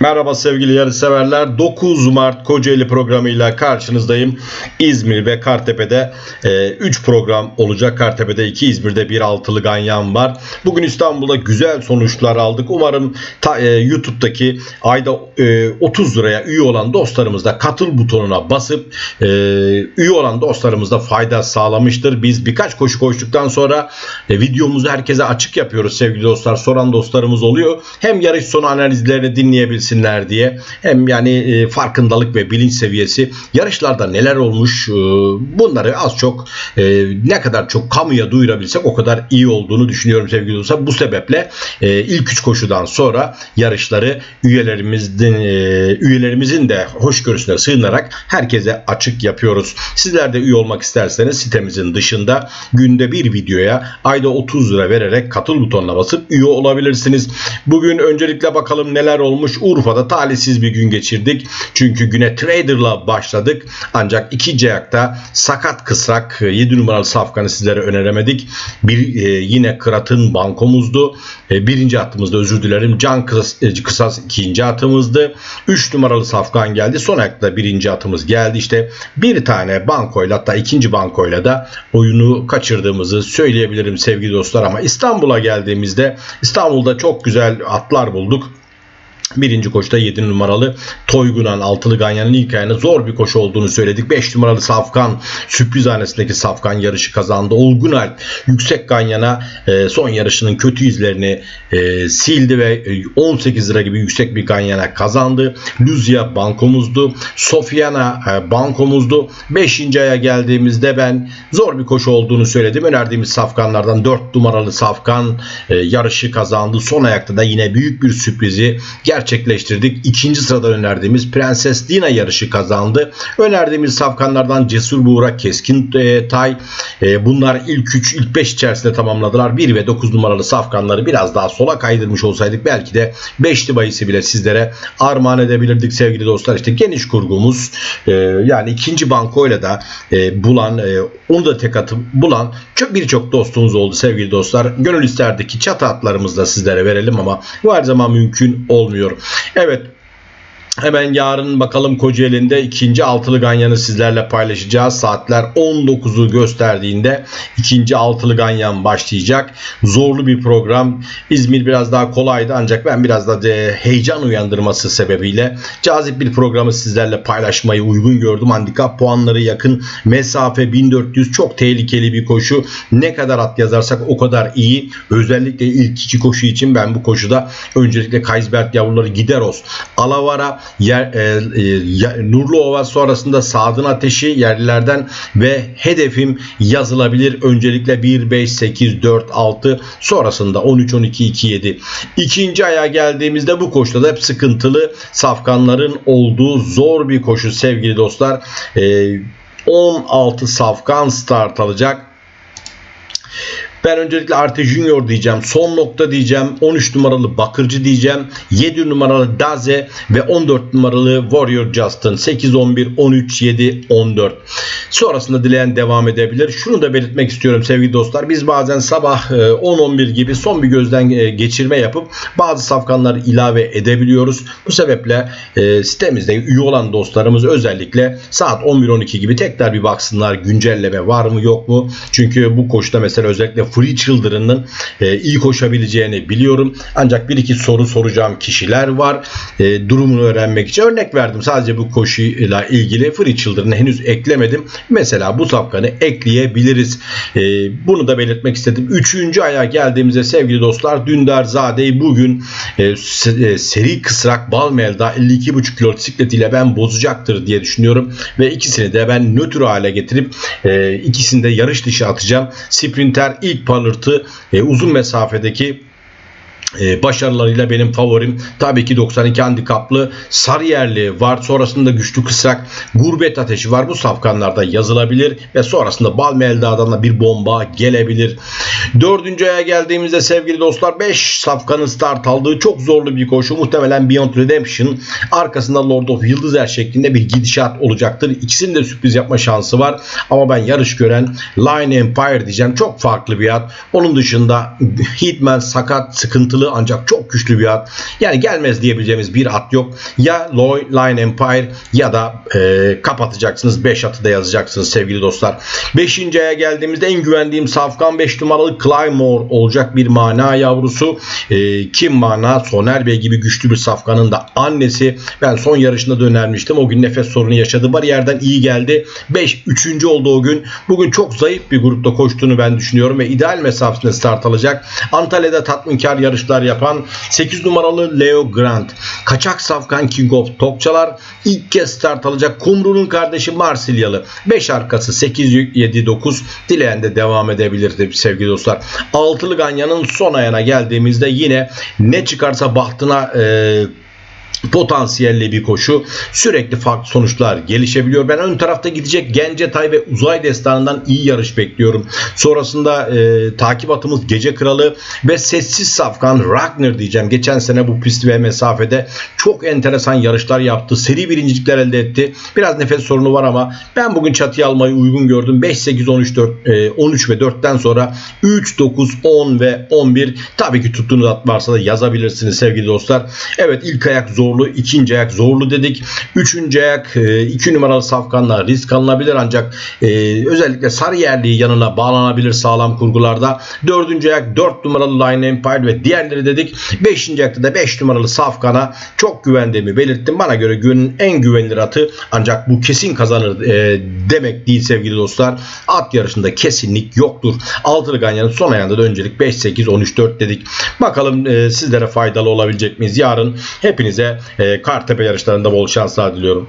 Merhaba sevgili yarışseverler. 9 Mart Kocaeli programıyla karşınızdayım. İzmir ve Kartepe'de 3 program olacak. Kartepe'de 2, İzmir'de bir altılı ganyan var. Bugün İstanbul'da güzel sonuçlar aldık. Umarım ta, e, YouTube'daki ayda e, 30 liraya üye olan dostlarımız da katıl butonuna basıp e, üye olan dostlarımız da fayda sağlamıştır. Biz birkaç koşu koştuktan sonra e, videomuzu herkese açık yapıyoruz sevgili dostlar. Soran dostlarımız oluyor. Hem yarış sonu analizlerini dinleyebilsinler diye hem yani e, farkındalık ve bilinç seviyesi yarışlarda neler olmuş e, bunları az çok e, ne kadar çok kamuya duyurabilsek o kadar iyi olduğunu düşünüyorum sevgili dostlar. Bu sebeple ilk üç koşudan sonra yarışları üyelerimizin üyelerimizin de hoşgörüsüne sığınarak herkese açık yapıyoruz. Sizler de üye olmak isterseniz sitemizin dışında günde bir videoya ayda 30 lira vererek katıl butonuna basıp üye olabilirsiniz. Bugün öncelikle bakalım neler olmuş. Urfa'da talihsiz bir gün geçirdik. Çünkü güne Trader'la başladık. Ancak ikinci ayakta sakat kısrak 7 numaralı safkanı sizlere öneremedik. Bir e, yine Kırat'ın bankomuzdu. E, birinci atımızda özür dilerim. Can Kısas, e, Kısas ikinci atımızdı. 3 numaralı safkan geldi. Son ayakta birinci atımız geldi. İşte bir tane bankoyla hatta ikinci bankoyla da oyunu kaçırdığımızı söyleyebilirim sevgili dostlar ama İstanbul'a geldiğimizde İstanbul'da çok güzel atlar bulduk. Birinci koşuda 7 numaralı Toygunan altılı ganyanın ilk ayağına zor bir koşu olduğunu söyledik. 5 numaralı Safkan sürpriz hanesindeki Safkan yarışı kazandı. Olgun Alp yüksek ganyana e, son yarışının kötü izlerini e, sildi ve e, 18 lira gibi yüksek bir ganyana kazandı. Luzia bankomuzdu. Sofiana e, bankomuzdu. 5. aya geldiğimizde ben zor bir koşu olduğunu söyledim. Önerdiğimiz Safkanlardan 4 numaralı Safkan e, yarışı kazandı. Son ayakta da yine büyük bir sürprizi gerçekleştirdik. İkinci sırada önerdiğimiz Prenses Dina yarışı kazandı. Önerdiğimiz safkanlardan Cesur Buğra, Keskin e, Tay e, bunlar ilk 3, ilk 5 içerisinde tamamladılar. 1 ve 9 numaralı safkanları biraz daha sola kaydırmış olsaydık belki de 5'li bahisi bile sizlere armağan edebilirdik sevgili dostlar. İşte geniş kurgumuz e, yani ikinci bankoyla da e, bulan e, onu da tek atım bulan çok birçok dostumuz oldu sevgili dostlar. Gönül isterdi ki çatı atlarımızı da sizlere verelim ama bu her zaman mümkün olmuyor. Evet Hemen yarın bakalım Kocaeli'nde ikinci altılı ganyanı sizlerle paylaşacağız. Saatler 19'u gösterdiğinde ikinci altılı ganyan başlayacak. Zorlu bir program. İzmir biraz daha kolaydı ancak ben biraz da de heyecan uyandırması sebebiyle cazip bir programı sizlerle paylaşmayı uygun gördüm. Handikap puanları yakın. Mesafe 1400 çok tehlikeli bir koşu. Ne kadar at yazarsak o kadar iyi. Özellikle ilk iki koşu için ben bu koşuda öncelikle Kaysbert yavruları Gideros, Alavara yer, e, e, Nurluova sonrasında Sadın Ateşi yerlilerden ve hedefim yazılabilir. Öncelikle 1, 5, 8, 4, 6 sonrasında 13, 12, 2, 7. İkinci aya geldiğimizde bu koşuda da hep sıkıntılı safkanların olduğu zor bir koşu sevgili dostlar. E, 16 safkan start alacak. Ben öncelikle Arte Junior diyeceğim. Son nokta diyeceğim. 13 numaralı Bakırcı diyeceğim. 7 numaralı Daze ve 14 numaralı Warrior Justin. 8, 11, 13, 7, 14. Sonrasında dileyen devam edebilir. Şunu da belirtmek istiyorum sevgili dostlar. Biz bazen sabah 10-11 gibi son bir gözden e, geçirme yapıp bazı safkanları ilave edebiliyoruz. Bu sebeple e, sitemizde üye olan dostlarımız özellikle saat 11-12 gibi tekrar bir baksınlar güncelleme var mı yok mu? Çünkü bu koşuda mesela özellikle Free Children'ın e, iyi koşabileceğini biliyorum. Ancak bir iki soru soracağım kişiler var. E, durumunu öğrenmek için örnek verdim. Sadece bu koşuyla ilgili Free Children'ı henüz eklemedim. Mesela bu safkanı ekleyebiliriz. E, bunu da belirtmek istedim. Üçüncü aya geldiğimizde sevgili dostlar Dündar Zade'yi bugün e, e, seri kısrak Balmelda 52,5 kilo bisikletiyle ben bozacaktır diye düşünüyorum. Ve ikisini de ben nötr hale getirip e, ikisini de yarış dışı atacağım. Sprinter ilk parıltı e, uzun mesafedeki başarılarıyla benim favorim tabii ki 92 handikaplı Sarıyerli var. Sonrasında güçlü kısrak Gurbet Ateşi var. Bu safkanlarda yazılabilir ve sonrasında Balmelda'dan da bir bomba gelebilir. Dördüncü aya geldiğimizde sevgili dostlar 5 safkanın start aldığı çok zorlu bir koşu. Muhtemelen Beyond Redemption arkasında Lord of Yıldızer şeklinde bir gidişat olacaktır. İkisinin de sürpriz yapma şansı var. Ama ben yarış gören Line Empire diyeceğim. Çok farklı bir at. Onun dışında Hitman sakat sıkıntı sıkıntılı ancak çok güçlü bir at. Yani gelmez diyebileceğimiz bir at yok. Ya Loy- Line Empire ya da e, kapatacaksınız. 5 atı da yazacaksınız sevgili dostlar. 5. aya geldiğimizde en güvendiğim safkan 5 numaralı Claymore olacak bir mana yavrusu. E, kim mana? Soner Bey gibi güçlü bir safkanın da annesi. Ben son yarışında da önermiştim. O gün nefes sorunu yaşadı. Bariyerden iyi geldi. 5 3. oldu o gün. Bugün çok zayıf bir grupta koştuğunu ben düşünüyorum ve ideal mesafesinde start alacak. Antalya'da tatminkar yarışlar yapan 8 numaralı Leo Grant. Kaçak safkan King of Tokçalar ilk kez start alacak. Kumru'nun kardeşi Marsilyalı. 5 arkası 8 7 9 dileyen de devam edebilirdi sevgili dostlar. Altılı Ganyan'ın son ayağına geldiğimizde yine ne çıkarsa bahtına eee potansiyelli bir koşu. Sürekli farklı sonuçlar gelişebiliyor. Ben ön tarafta gidecek Gencetay ve Uzay Destanı'ndan iyi yarış bekliyorum. Sonrasında e, takip atımız Gece Kralı ve Sessiz Safkan Ragnar diyeceğim. Geçen sene bu pist ve mesafede çok enteresan yarışlar yaptı. Seri birincilikler elde etti. Biraz nefes sorunu var ama ben bugün çatıya almayı uygun gördüm. 5, 8, 13, 4, e, 13 ve 4'ten sonra 3, 9, 10 ve 11 tabii ki tuttuğunuz at varsa da yazabilirsiniz sevgili dostlar. Evet ilk ayak zorlu, ikinci ayak zorlu dedik. Üçüncü ayak 2 numaralı safkanla risk alınabilir ancak e, özellikle Sarıyerli'yi yanına bağlanabilir sağlam kurgularda. Dördüncü ayak 4 numaralı Line Empire ve diğerleri dedik. Beşinci ayakta da 5 numaralı safkana çok güvendiğimi belirttim. Bana göre günün en güvenilir atı ancak bu kesin kazanır e, demek değil sevgili dostlar. At yarışında kesinlik yoktur. Altılı Ganyan'ın son ayağında da öncelik 5, 8, 13, 4 dedik. Bakalım e, sizlere faydalı olabilecek miyiz? Yarın hepinize e, Kartepe yarışlarında bol şanslar diliyorum.